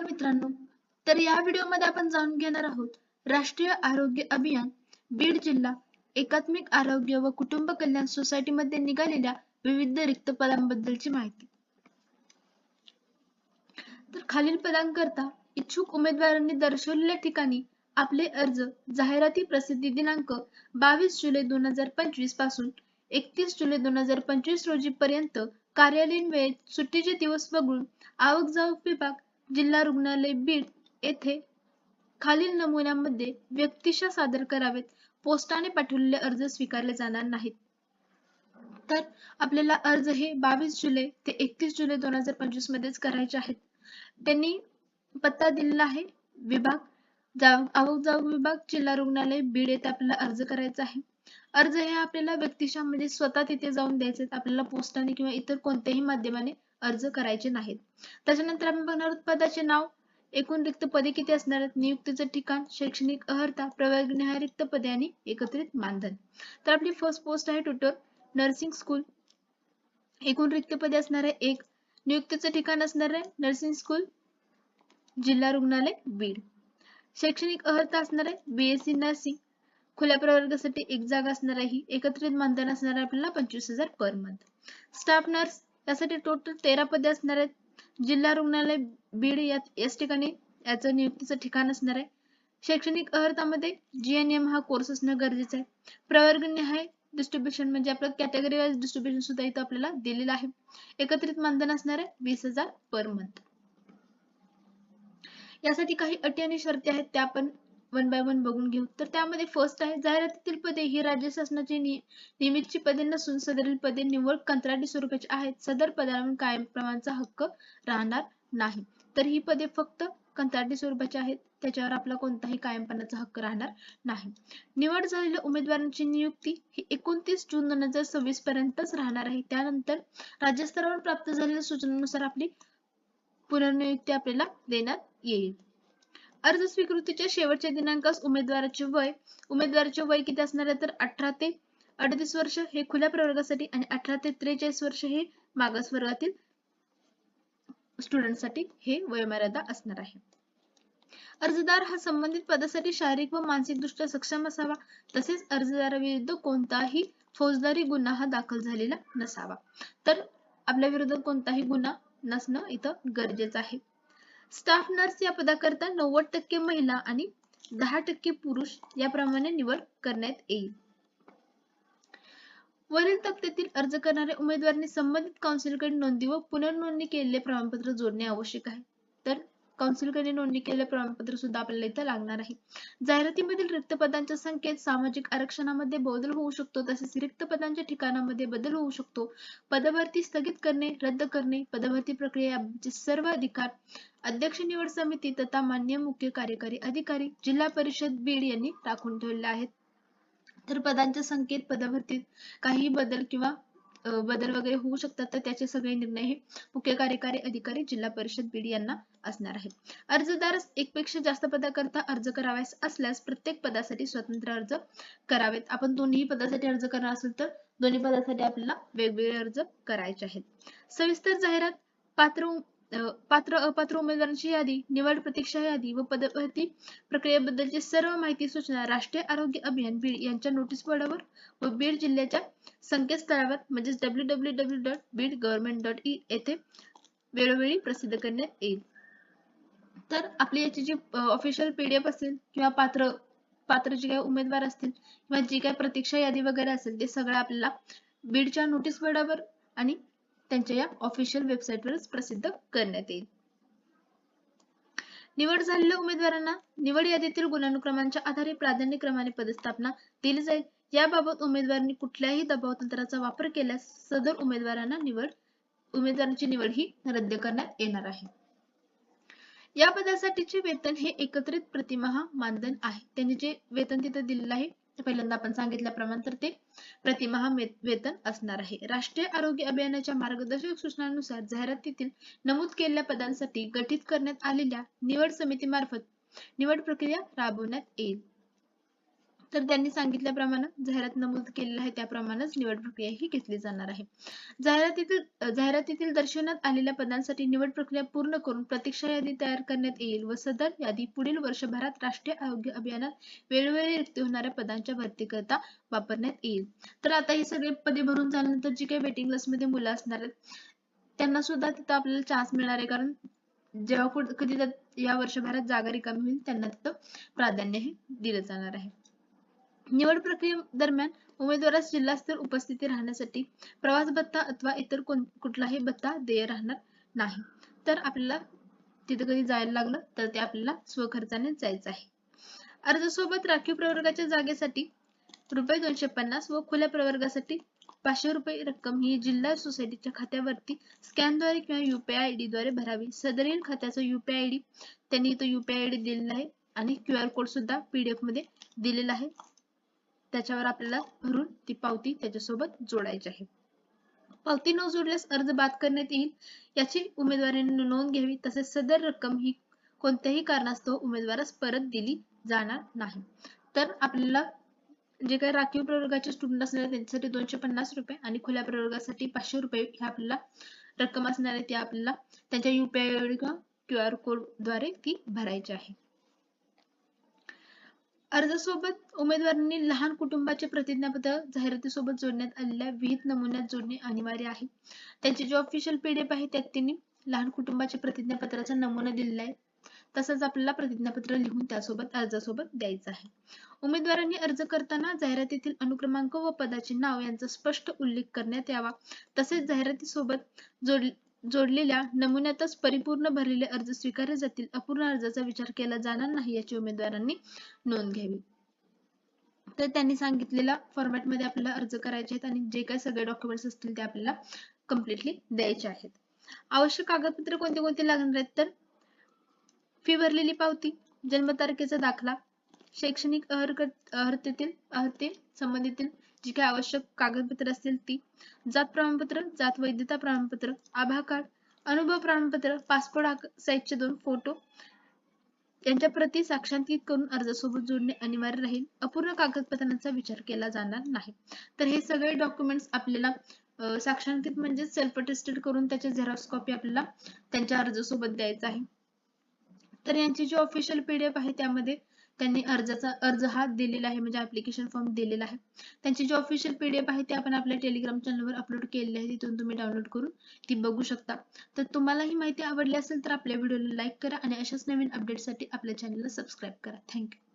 नमस्कार मित्रांनो. तर या व्हिडिओमध्ये आपण जाणून घेणार आहोत राष्ट्रीय आरोग्य अभियान बीड जिल्हा एकात्मिक आरोग्य व कुटुंब कल्याण सोसायटीमध्ये निघालेल्या विविध रिक्त पदांबद्दलची माहिती. तर खालील पदांकरता इच्छुक उमेदवारांनी दर्शवलेल्या ठिकाणी आपले अर्ज जाहिराती प्रसिद्धी दिनांक बावीस जुलै दोन हजार पंचवीसपासून एकतीस जुलै दोन हजार पंचवीस रोजी पर्यंत कार्यालयीन वेळेत सुट्टीचे दिवस वगळून आवक जावक विभाग जिल्हा रुग्णालय बीड येथे खालील नमुन्यामध्ये व्यक्तिशा सादर करावेत. पोस्टाने पाठवलेले अर्ज स्वीकारले जाणार नाहीत. तर आपल्याला अर्ज हे बावीस जुलै ते एकतीस जुलै दोन हजार पंचवीस मध्येच करायचे आहेत. त्यांनी पत्ता दिलेला आहे. विभाग जाऊ आवक जाऊ विभाग जिल्हा रुग्णालय बीड येथे आपल्याला अर्ज करायचा आहे. अर्ज हे आपल्याला व्यक्तिशा म्हणजे स्वतः तिथे जाऊन द्यायचे आपल्याला पोस्टाने किंवा इतर कोणत्याही माध्यमाने अर्ज करायचे नाहीत. त्याच्यानंतर आपण बघणार पदाचे नाव एकूण रिक्त पदे किती असणार आहेत नियुक्तीचं ठिकाण शैक्षणिक अर्हता प्रवर्गनिहाय रिक्त पदे आणि एकत्रित मानधन. तर आपली फर्स्ट पोस्ट आहे ट्युटर नर्सिंग स्कूल एकूण रिक्त पदे असणार आहे एक नियुक्तीचं ठिकाण असणार आहे नर्सिंग स्कूल जिल्हा रुग्णालय बीड. शैक्षणिक अर्हता असणार आहे बीएससी नर्सिंग खुल्या प्रवर्गासाठी एक जागा असणार आहे ही. एकत्रित मानधन असणार आहे आपल्याला पंचवीस हजार पर मंथ स्टाफ नर्स त्यासाठी टोटल तेरा पदे असणार आहेत. जिल्हा रुग्णालय बीड याच ठिकाणी याचं नियुक्तीचं ठिकाण असणार आहे. शैक्षणिक अर्हतामध्ये जीएनएम हा कोर्स असणं गरजेचं आहे. प्रवर्गनिहाय डिस्ट्रीब्युशन म्हणजे आपलं कॅटेगरी वाईज डिस्ट्रीब्युशन सुद्धा इथं आपल्याला दिलेलं आहे. एकत्रित मानधन असणार आहे वीस हजार पर मंथ यासाठी काही अटी आणि शर्ती आहेत त्या आपण वन बाय वन बघून घेऊ. तर त्यामध्ये फर्स्ट आहे जाहिरातीतील पदे. ही राज्य शासनाची नियमितची पदे नसून सदरील पदे निवड कंत्राटी स्वरूपाची आहेत. सदर पदावर कायमप्रमाणाचा हक्क राहणार नाही. तर ही पदे फक्त कंत्राटी स्वरूपाची आहेत. त्याच्यावर आपला कोणताही कायमपणाचा हक्क राहणार नाही. निवड झालेल्या उमेदवारांची नियुक्ती ही एकोणतीस जून दोन हजार सव्वीस पर्यंतच राहणार आहे. त्यानंतर राज्यस्तरावर प्राप्त झालेल्या सूचनानुसार आपली पुनर्नियुक्ती आपल्याला देण्यात येईल. अर्ज स्वीकृतीच्या शेवटच्या दिनांकास उमेदवाराचे वय उमेदवाराचे वय किती असणार आहे? तर अठरा ते अडतीस वर्ष हे खुल्या प्रवर्गासाठी आणि अठरा ते त्रेचाळीस वर्ष हे मागास वर्गातील स्टुडंटसाठी हे वयोमर्यादा असणार आहे. अर्जदार हा संबंधित पदासाठी शारीरिक व मानसिक दृष्ट्या सक्षम असावा. तसेच अर्जदाराविरुद्ध कोणताही फौजदारी गुन्हा हा दाखल झालेला नसावा. तर आपल्या विरुद्ध कोणताही गुन्हा नसणं इथं गरजेचं आहे. स्टाफ नर्स या पदाकरता नव्वद टक्के महिला आणि दहा टक्के पुरुष याप्रमाणे निवड करण्यात येईल. वरील तक्त्यातील अर्ज करणाऱ्या उमेदवारांनी संबंधित काउन्सिलकडे नोंदी व पुनर्नोंदणी केलेले प्रमाणपत्र जोडणे आवश्यक आहे. तर कौन्सिलकडे नोंदणी केलेलं प्रमाणपत्र सुद्धा आपल्याला इथं लागणार आहे. जाहिरातीमधील रिक्त पदांच्या संख्येत सामाजिक आरक्षणामध्ये बदल होऊ शकतो तसेच रिक्त पदांच्या ठिकाणामध्ये बदल होऊ शकतो. पदभरती स्थगित करणे रद्द करणे पदभरती प्रक्रियेचे सर्व अधिकार अध्यक्ष निवड समिती तथा मान्य मुख्य कार्यकारी अधिकारी जिल्हा परिषद बीड यांनी राखून ठेवले आहेत. तर पदांच्या संख्येत पदभरतीत काही बदल किंवा बदल वगैरे होऊ शकतात तर त्याचे सगळे निर्णय हे मुख्य कार्यकारी अधिकारी जिल्हा परिषद बीड यांना असणार आहेत. अर्जदार एकपेक्षा जास्त पदाकरता अर्ज करावयास असल्यास प्रत्येक पदासाठी स्वतंत्र अर्ज करावेत. आपण दोन्ही पदासाठी अर्ज करणार असेल तर दोन्ही पदासाठी आपल्याला वेगवेगळे अर्ज करायचे आहेत. सविस्तर जाहिरात पात्र पात्र अपात्र उमेदवारांची यादी निवड प्रतीक्षा यादी व पदभरती प्रक्रियेबद्दलची सर्व माहिती सूचना राष्ट्रीय आरोग्य अभियान बीड यांच्या नोटीस बोर्डावर व बीड जिल्ह्याच्या संकेतस्थळावर म्हणजेच W W W dot Beed government dot in येथे वेळोवेळी प्रसिद्ध करण्यात येईल. तर आपली याची जी ऑफिशियल पीडीएफ असेल किंवा पात्र पात्र जे काही उमेदवार असतील किंवा जी काही प्रतीक्षा यादी वगैरे असेल ते सगळं आपल्याला बीडच्या नोटीस बोर्डावर आणि त्यांच्या या ऑफिशियल वेबसाईटवरच प्रसिद्ध करण्यात येईल. निवड झालेल्या उमेदवारांना निवड यादीतील गुणानुक्रमांच्या आधारे प्राधान्यक्रमाने पदस्थापना दिली जाईल. याबाबत उमेदवारांनी कुठल्याही दबाव तंत्राचा वापर केल्यास सदर उमेदवारांना निवड उमेदवारांची निवड ही रद्द करण्यात येणार आहे. या पदासाठीचे वेतन हे एकत्रित प्रतिमहा मानधन आहे. त्यांनी जे वेतन तिथे दिलेलं आहे पहिल्यांदा आपण सांगितल्याप्रमाणे तर ते प्रतिमहा वेतन असणार आहे. राष्ट्रीय आरोग्य अभियानाच्या मार्गदर्शक सूचनांनुसार जाहिरातीतील नमूद केलेल्या पदांसाठी गठीत करण्यात आलेल्या निवड समितीमार्फत निवड प्रक्रिया राबवण्यात येईल. तर त्यांनी सांगितल्याप्रमाणे जाहिरात नमूद केलेलं आहे त्याप्रमाणेच निवड प्रक्रिया ही घेतली जाणार आहे. जाहिरातीतील जाहिरातीतील दर्शवण्यात आलेल्या पदांसाठी निवड प्रक्रिया पूर्ण करून प्रतीक्षा यादी तयार करण्यात येईल व सदर यादी पुढील वर्षभरात राष्ट्रीय आरोग्य अभियानात वेळोवेळी रिक्त होणाऱ्या पदांच्या भरतीकरता वापरण्यात येईल. तर आता ही सगळे पदे भरून झाल्यानंतर जी काही वेटिंग लिस्टमध्ये मुलं असणार आहेत त्यांना सुद्धा तिथं आपल्याला चान्स मिळणार आहे. कारण जेव्हा कधी या वर्षभरात जागा रिकामी होईल त्यांना तिथं प्राधान्य हे दिलं जाणार आहे. निवड प्रक्रियेदरम्यान उमेदवारास जिल्हास्तर उपस्थिती राहण्यासाठी प्रवास भत्ता अथवा इतर कुठलाही भत्ता देय राहणार नाही. तर आपल्याला तिथे कधी जायला लागलं तर ते आपल्याला स्वखर्चाने जायचं आहे. अर्जासोबत राखीव प्रवर्गाच्या जागेसाठी रुपये दोनशे पन्नास व खुल्या प्रवर्गासाठी पाचशे रुपये रक्कम ही जिल्हा सोसायटीच्या खात्यावरती स्कॅनद्वारे किंवा युपीआय आय डी द्वारे भरावी. सदरील खात्याचा युपीआय आय डी त्यांनी इथं युपीआय आय डी दिलेला आहे आणि क्यू आर कोड सुद्धा पीडीएफमध्ये दिलेला आहे. त्याच्यावर आपल्याला भरून ती पावती त्याच्यासोबत जोडायची आहे. पावती न जोडल्यास अर्ज बाद करण्यात येईल याची उमेदवारांनी नोंद घ्यावी तसेच सदर रक्कम ही कोणत्याही कारणास्तव उमेदवारास परत दिली जाणार नाही. तर आपल्याला जे काही राखीव प्रवर्गाचे स्टुडंट असणार त्यांच्यासाठी दोनशे पन्नास रुपये आणि खुल्या प्रवर्गासाठी पाचशे रुपये ही आपल्याला रक्कम असणार आहे ती आपल्याला त्यांच्या युपीआय किंवा क्यू आर कोडद्वारे ती भरायची आहे. अर्जासोबत उमेदवारांनी लहान कुटुंबाचे प्रतिज्ञापत्र जाहिरातीसोबत जोडण्यात आलेल्या विहित नमुन्यात जोडणे अनिवार्य आहे. त्यांची जे ऑफिशियल पीडीएफ आहे त्यात त्यांनी लहान कुटुंबाचे प्रतिज्ञापत्राचा नमुना दिलेला आहे. तसंच आपल्याला प्रतिज्ञापत्र लिहून त्यासोबत अर्जासोबत द्यायचं आहे. उमेदवारांनी अर्ज करताना जाहिरातीतील अनुक्रमांक व पदाचे नाव यांचा स्पष्ट उल्लेख करण्यात यावा. तसेच जाहिरातीसोबत जोड जोडलेल्या नमुन्यातच परिपूर्ण भरलेले अर्ज स्वीकारले जातील. अपूर्ण अर्जाचा विचार केला जाणार नाही याची उमेदवारांनी नोंद घ्यावी. तर त्यांनी सांगितलेल्या फॉर्मॅटमध्ये आपल्याला अर्ज करायचे आहेत आणि जे काही सगळे डॉक्युमेंट्स असतील ते आपल्याला कम्प्लिटली द्यायचे आहेत. आवश्यक कागदपत्र कोणते कोणते लागणार आहेत तर? फी भरलेली पावती जन्मतारखेचा दाखला शैक्षणिक अर्हतेतील अर्हते संबंधितील जी काही आवश्यक कागदपत्र असतील ती जात प्रमाणपत्र जात वैधता प्रमाणपत्र आभा कार्ड अनुभव प्रमाणपत्र पासपोर्ट साईजचे दोन फोटो यांच्या प्रती साक्षांकित करून अर्जासोबत जोडणे अनिवार्य राहील. अपूर्ण कागदपत्रांचा विचार केला जाणार नाही. तर हे सगळे डॉक्युमेंट्स आपल्याला साक्षांकित म्हणजे सेल्फ अटेस्टेड करून त्याचे झेरॉक्स कॉपी आपल्याला त्यांच्या अर्जासोबत द्यायचा आहे. तर यांची जी ऑफिशियल पीडीएफ आहे त्यामध्ये त्यांनी अर्जाचा अर्ज हा दिलेला आहे म्हणजे ऍप्लिकेशन फॉर्म दिलेला आहे. त्यांची जी ऑफिशियल पीडीएफ आहे ती आपण आपल्या टेलिग्राम चॅनलवर अपलोड केलेली आहे. तिथून तुम्ही डाउनलोड करून ती बघू शकता. तर तुम्हाला ही माहिती आवडली असेल तर आपल्या व्हिडिओला लाईक करा आणि अशाच नवीन अपडेटसाठी आपल्या चॅनलला सबस्क्राईब करा. थँक्यू